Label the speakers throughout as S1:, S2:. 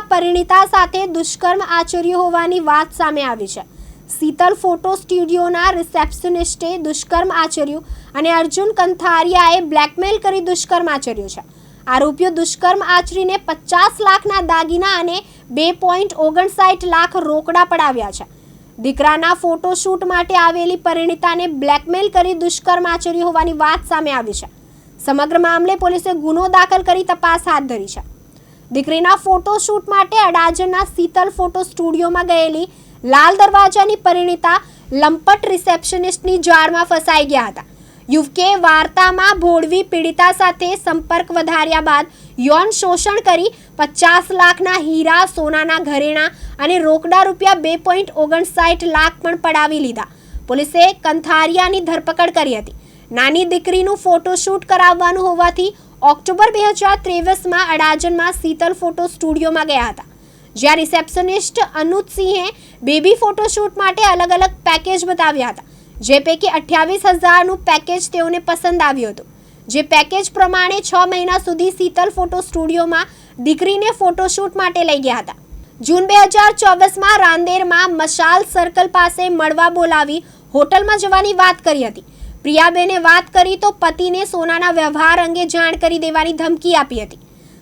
S1: સુરતમાં પરિણીતા સાથે દુષ્કર્મ આચર્યું હોવાની વાત સામે આવી છે. શીતલ ફોટો સ્ટુડિયોના રિસેપ્શનિસ્ટે દુષ્કર્મ આચર્યું અને અર્જુન કંથારિયાએ બ્લેકમેલ કરી દુષ્કર્મ આચર્યું છે. આરોપીઓ દુષ્કર્મ આચરીને પચાસ લાખના દાગીના અને બે પોઈન્ટ ઓગણસાઠ લાખ રોકડા પડાવ્યા છે. દીકરાના ફોટોશૂટ માટે આવેલી પરિણીતાને બ્લેકમેલ કરી દુષ્કર્મ આચર્યું હોવાની વાત સામે આવી છે. સમગ્ર મામલે પોલીસે ગુનો દાખલ કરી તપાસ હાથ ધરી છે. દીકરીના ફોટોશૂટ માટે અડાજણના શીતલ ફોટો સ્ટુડિયોમાં ગયેલી લાલ દરવાજાની પરિણીતા લંપટ રિસેપ્શનિસ્ટની જાળમાં ફસાઈ ગયા હતા. યુવકે વાર્તામાં ભોળવી પીડિતા સાથે સંપર્ક વધાર્યા બાદ યૌન શોષણ કરી પચાસ લાખના હીરા, સોનાના ઘરેણા અને રોકડા રૂપિયા બે પોઈન્ટ ઓગણસાઠ લાખ પણ પડાવી લીધા. પોલીસે કંથારિયાની ધરપકડ કરી હતી. નાની દીકરીનું ફોટોશૂટ કરાવવાનું હોવાથી ઓક્ટોબર બે હજાર ત્રેવીસમાં અડાજણમાં શીતલ ફોટો સ્ટુડિયોમાં ગયા હતા, જ્યાં રિસેપ્શનિસ્ટ અનુજસિંહે બેબી ફોટોશૂટ માટે અલગ અલગ પેકેજ બતાવ્યા હતા, જે પૈકી અઠ્યાવીસ હજારનું પેકેજ તેઓને પસંદ આવ્યું હતું. જે પેકેજ પ્રમાણે છ મહિના સુધી શીતલ ફોટો સ્ટુડિયોમાં દીકરીને ફોટોશૂટ માટે લઈ ગયા હતા. જૂન બે હજાર ચોવીસમાં રાંદેરમાં મશાલ સર્કલ પાસે મળવા બોલાવી હોટલમાં જવાની વાત કરી હતી. પ્રિયાબેને વાત કરી તો પતિને સોનાના વ્યવહાર અંગે જાણ કરી દેવાની ધમકી આપી હતી.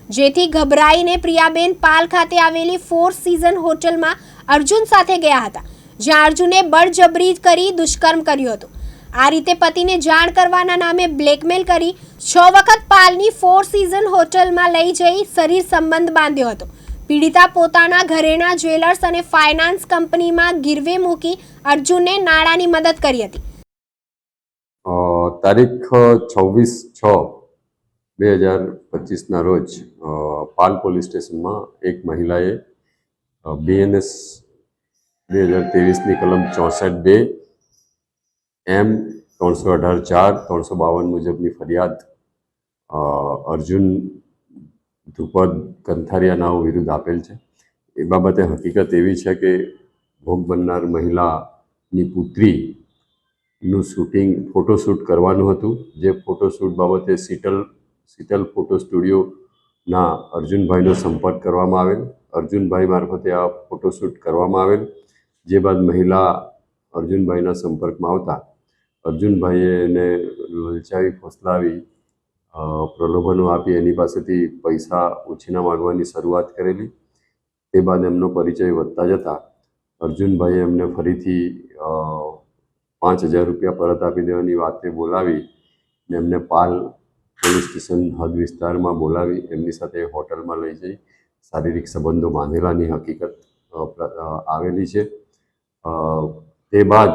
S1: જેથી ગભરાઈને પ્રિયાબેન પાલ ખાતે આવેલી ફોર સીઝન હોટલમાં અર્જુન સાથે ગયા હતા, જ્યાં અર્જુને બળજબરી કરી દુષ્કર્મ કર્યું હતું. આ રીતે પતિને જાણ કરવાના નામે બ્લેકમેલ કરી છ વખત પાલની ફોર સીઝન હોટલમાં લઈ જઈ શરીર સંબંધ બાંધ્યો હતો. પીડિતા પોતાના ઘરેણા જ્વેલર્સ અને ફાઇનાન્સ કંપનીમાં ગીરવે મૂકી અર્જુનને નાણાંની મદદ કરી હતી.
S2: તારીખ છવ્વીસ છ બે હજાર પચીસના રોજ પાલ પોલીસ સ્ટેશનમાં એક મહિલાએ બીએનએસ બે હજાર ત્રેવીસની કલમ ચોસઠ બે, એમ ત્રણસો અઢાર ચાર, ત્રણસો બાવન મુજબની ફરિયાદ અર્જુન ધ્રુપદ કંથારિયા નાઓ વિરુદ્ધ આપેલ છે. એ બાબતે હકીકત એવી છે કે ભોગ બનનાર મહિલાની પુત્રી નું શૂટિંગ ફોટોશૂટ કરવાનું હતું. જે ફોટોશૂટ બાબતે શીતલ શીતલ ફોટો સ્ટુડિયોના અર્જુનભાઈનો સંપર્ક કરવામાં આવેલ. અર્જુનભાઈ મારફતે આ ફોટોશૂટ કરવામાં આવેલ. જે બાદ મહિલા અર્જુનભાઈના સંપર્કમાં આવતા. અર્જુનભાઈએ એને લલચાવી, ફોસલાવી પ્રલોભનો આપી એની પાસેથી પૈસા ઉછીના માગવાની શરૂઆત કરેલી. તે બાદ એમનો પરિચય વધતા જતા અર્જુનભાઈએ એમને ફરીથી પાંચ હજાર રૂપિયા પરત આપી દેવાની વાતે બોલાવી ને એમને પાલ પોલીસ સ્ટેશન હદ વિસ્તારમાં બોલાવી, એમની સાથે હોટલમાં લઈ જઈ. શારીરિક સંબંધો બાંધેલાની હકીકત આવેલી છે. તે બાદ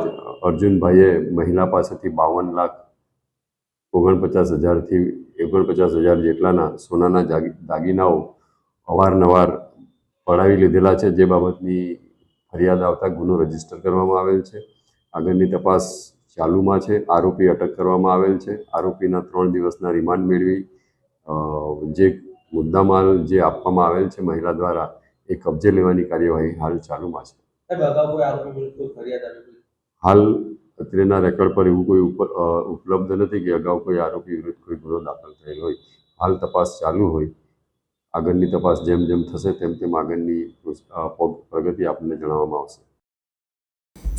S2: અર્જુનભાઈએ મહિલા પાસેથી બાવન લાખ ઓગણપચાસ હજારથી ઓગણપચાસ હજાર જેટલાના સોનાના દાગીનાઓ અવારનવાર પડાવી લીધેલા છે. જે બાબતની ફરિયાદ આવતા ગુનો રજિસ્ટર કરવામાં આવેલ છે. આગળની તપાસ ચાલુમાં છે. આરોપી અટક કરવામાં આવેલ છે. આરોપીના ત્રણ દિવસના રિમાન્ડ મેળવી જે મુદ્દામાલ જે આપવામાં આવેલ છે મહિલા દ્વારા એ કબજે લેવાની કાર્યવાહી હાલ ચાલુમાં છે. હાલ અત્રેના રેકોર્ડ પર એવું કોઈ ઉપ- ઉપલબ્ધ નથી કે અગાઉ કોઈ આરોપી વિરુદ્ધ કોઈ ગુનો દાખલ થયેલ હોય. હાલ તપાસ ચાલુ હોય. આગળની તપાસ જેમ જેમ થશે તેમ તેમ આગળની પ્રગતિ આપણને જણાવવામાં આવશે.